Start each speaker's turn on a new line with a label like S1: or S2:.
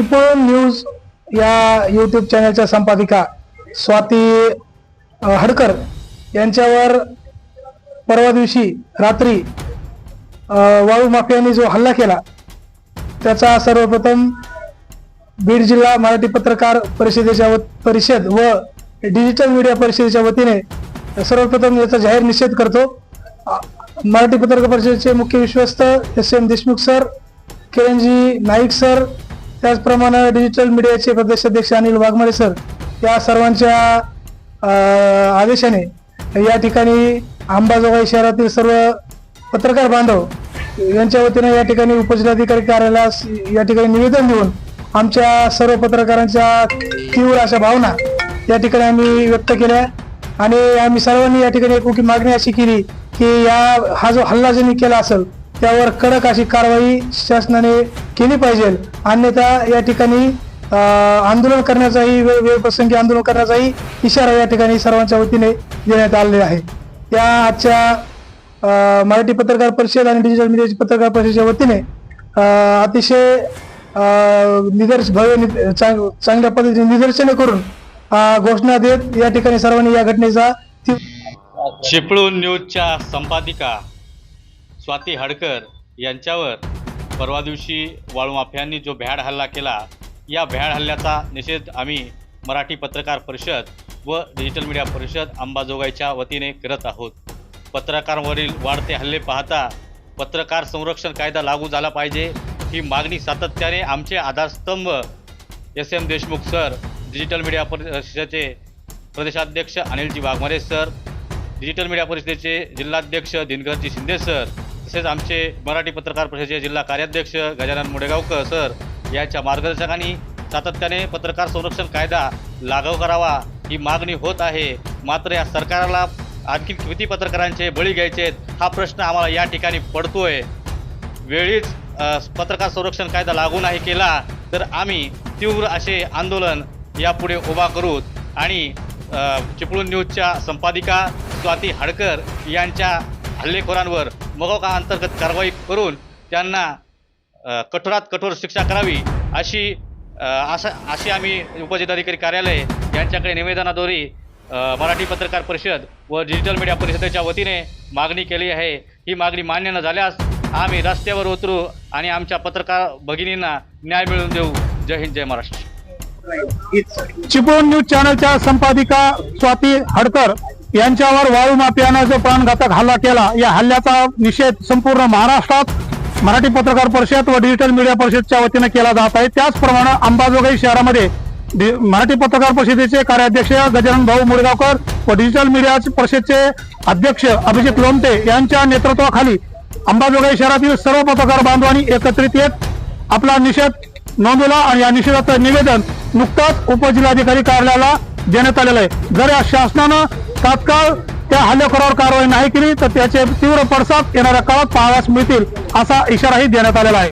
S1: Chiplun news या YouTube चॅनलच्या संपादिका स्वाती हडकर यांच्यावर परवा दिवशी रात्री वाळू माफियांनी जो हल्ला केला त्याचा सर्वप्रथम बीड जिल्हा मराठी पत्रकार परिषदेच्या व परिषद व डिजिटल मीडिया परिषदेच्या वतीने सर्वप्रथम याचा जाहीर निषेध करतो. मराठी पत्रकार परिषदेचे मुख्य विश्वस्त एस एम देशमुख सर किरणजी नाईक सर त्याचप्रमाणे डिजिटल मीडियाचे प्रदेशाध्यक्ष अनिल वाघमारे सर या सर्वांच्या आदेशाने या ठिकाणी अंबाजोगाई शहरातील सर्व पत्रकार बांधव यांच्या वतीने या ठिकाणी उपजिल्हाधिकारी कार्यालयास या ठिकाणी निवेदन देऊन आमच्या सर्व पत्रकारांच्या तीव्र अशा भावना या ठिकाणी आम्ही व्यक्त केल्या. आणि आम्ही सर्वांनी या ठिकाणी एकमुखी मागणी अशी केली की या हा जो हल्ला ज्यांनी केला असेल त्यावर कडक अशी कारवाई शासनाने केली पाहिजे. अन्यथा या ठिकाणी आंदोलन करण्याचाही वेळ वेळप्रसंगी आंदोलन करण्याचाही इशारा या ठिकाणी सर्वांच्या वतीने देण्यात आलेला आहे. या आजच्या मराठी पत्रकार परिषद आणि डिजिटल मीडियाची पत्रकार परिषदेच्या वतीने अतिशय निदर्श भव्य चांगल्या पद्धतीने निदर्शने करून घोषणा देत या ठिकाणी सर्वांनी या घटनेचा
S2: चिपळूण न्यूजच्या संपादिका स्वाती हडकर यांच्यावर परवा दिवशी वाळूमाफियांनी जो भ्याड हल्ला केला या भ्याड हल्ल्याचा निषेध आम्ही मराठी पत्रकार परिषद व डिजिटल मीडिया परिषद अंबाजोगाईच्या वतीने करत आहोत. पत्रकारांवरील वाढते हल्ले पाहता पत्रकार संरक्षण कायदा लागू झाला पाहिजे ही मागणी सातत्याने आमचे आधारस्तंभ. S M Deshmukh sir digital media परिषदेचे प्रदेशाध्यक्ष Anilji Waghmare sir digital media परिषदेचे जिल्हाध्यक्ष दिनकरजी शिंदे सर तसेच आमचे मराठी पत्रकार परिषदेचे जिल्हा कार्याध्यक्ष गजानन मुडेगावकर सर यांच्या मार्गदर्शकांनी सातत्याने पत्रकार संरक्षण कायदा लागू करावा ही मागणी होत आहे. मात्र या सरकारला आणखी किती पत्रकारांचे बळी घ्यायचे आहेत हा प्रश्न आम्हाला या ठिकाणी पडतोय. वेळीच पत्रकार संरक्षण कायदा लागू नाही केला तर आम्ही तीव्र असे आंदोलन यापुढे उभा करू. आणि चिपळूण न्यूजच्या संपादिका स्वाती हाडकर यांच्या हल्लेखोरांवर मगोका अंतर्गत कारवाई करून त्यांना कठोरात कठोर शिक्षा करावी अशी असं अशी आम्ही उपजिल्हाधिकारी कार्यालय यांच्याकडे निवेदनाद्वारे मराठी पत्रकार परिषद व डिजिटल मीडिया परिषदेच्या वतीने मागणी केली आहे. ही मागणी मान्य न झाल्यास आम्ही रस्त्यावर उतरू आणि आमच्या पत्रकार भगिनींना न्याय मिळवून देऊ. जय हिंद जय महाराष्ट्र.
S1: चिपळूण न्यूज चॅनलच्या संपादिका स्वाती हडकर. यांच्यावर वाळू माफियानं जो प्राणघातक हल्ला केला या हल्ल्याचा निषेध संपूर्ण महाराष्ट्रात मराठी पत्रकार परिषद व डिजिटल मीडिया परिषदच्या वतीने केला जात आहे. त्याचप्रमाणे अंबाजोगाई शहरामध्ये मराठी पत्रकार परिषदेचे कार्याध्यक्ष गजानन भाऊ मुळगावकर व डिजिटल मीडिया परिषदचे अध्यक्ष अभिजित लोमटे यांच्या नेतृत्वाखाली अंबाजोगाई शहरातील सर्व पत्रकार बांधवांनी एकत्रित येत आपला निषेध नोंदवला आणि या निषेधाचं निवेदन नुकताच उपजिल्हाधिकारी कार्यालयाला देण्यात आलेलं आहे. जर या शासनानं तात्काळ त्या हल्लेखोरावर कारवाई नाही केली तर त्याचे तीव्र पडसाद येणाऱ्या काळात पाहाव्यास मिळतील असा इशाराही देण्यात आलेला आहे.